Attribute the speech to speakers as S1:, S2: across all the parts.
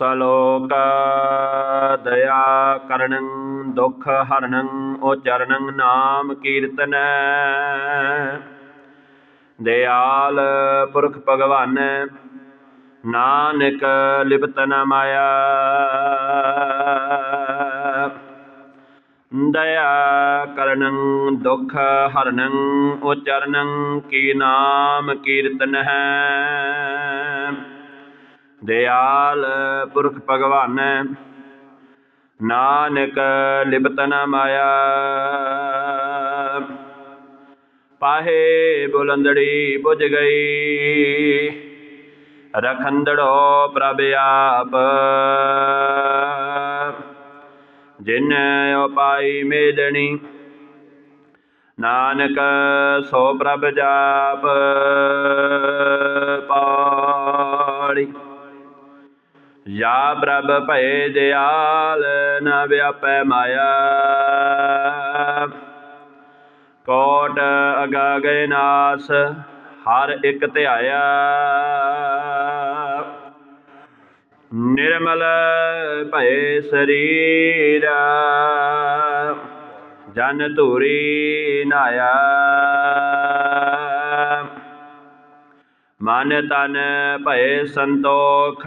S1: ਸਲੋਕ ਦਇਆ ਕਰਨੰ ਦੁਖ ਹਰਨੰ ਉਚਰਨੰ ਨਾਮ ਕੀਰਤਨੈ। ਦਿਆਲ ਪੁਰਖ ਭਗਵਾਨ, ਨਾਨਕ ਲਿਪਤ ਨ ਮਾਇਆ। ਦਇਆ ਕਰਨੰ ਦੁਖ ਹਰਨੰ ਉਚਰਨੰ ਕੀ ਨਾਮ ਕੀਰਤਨ ਹੈ। ਦਿਆਲ ਪੁਰਖ ਭਗਵਾਨ, ਨਾਨਕ ਲਿਪਤ ਨ ਮਾਇਆ। ਪਾਹੇ ਬੁਲੰਦੜੀ ਬੁਝ ਗਈ, ਰਖੰਦੜੋ ਪ੍ਰਭ ਆਪ। ਜਿਨ ਉਪਾਈ ਮੇਦਣੀ ਨਾਨਕ ਸੋ ਪ੍ਰਭ ਜਾਪ। ਜਾ ਪ੍ਰਭ ਭਏ ਦਿਆਲ ਨ ਵਿਆਪੈ ਮਾਇਆ। ਕੋਟ ਅਗਾ ਗਏ ਨਾਸ, ਹਰ ਇੱਕ ਧਿਆਇਆ। ਨਿਰਮਲ ਭਏ ਸਰੀਰ, ਜਨ ਧੂਰੀ ਨਾਇਆ। ਮਨ ਤਨ ਭਏ ਸੰਤੋਖ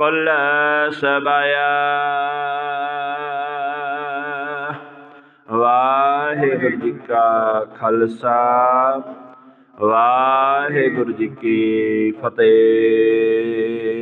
S1: ਕੁਲ ਸਬਾਇਆ ਵਾਹਿਗੁਰੂ ਜੀ ਕਾ ਖਾਲਸਾ ਵਾਹਿਗੁਰੂ ਜੀ ਕੀ ਫਤਿਹ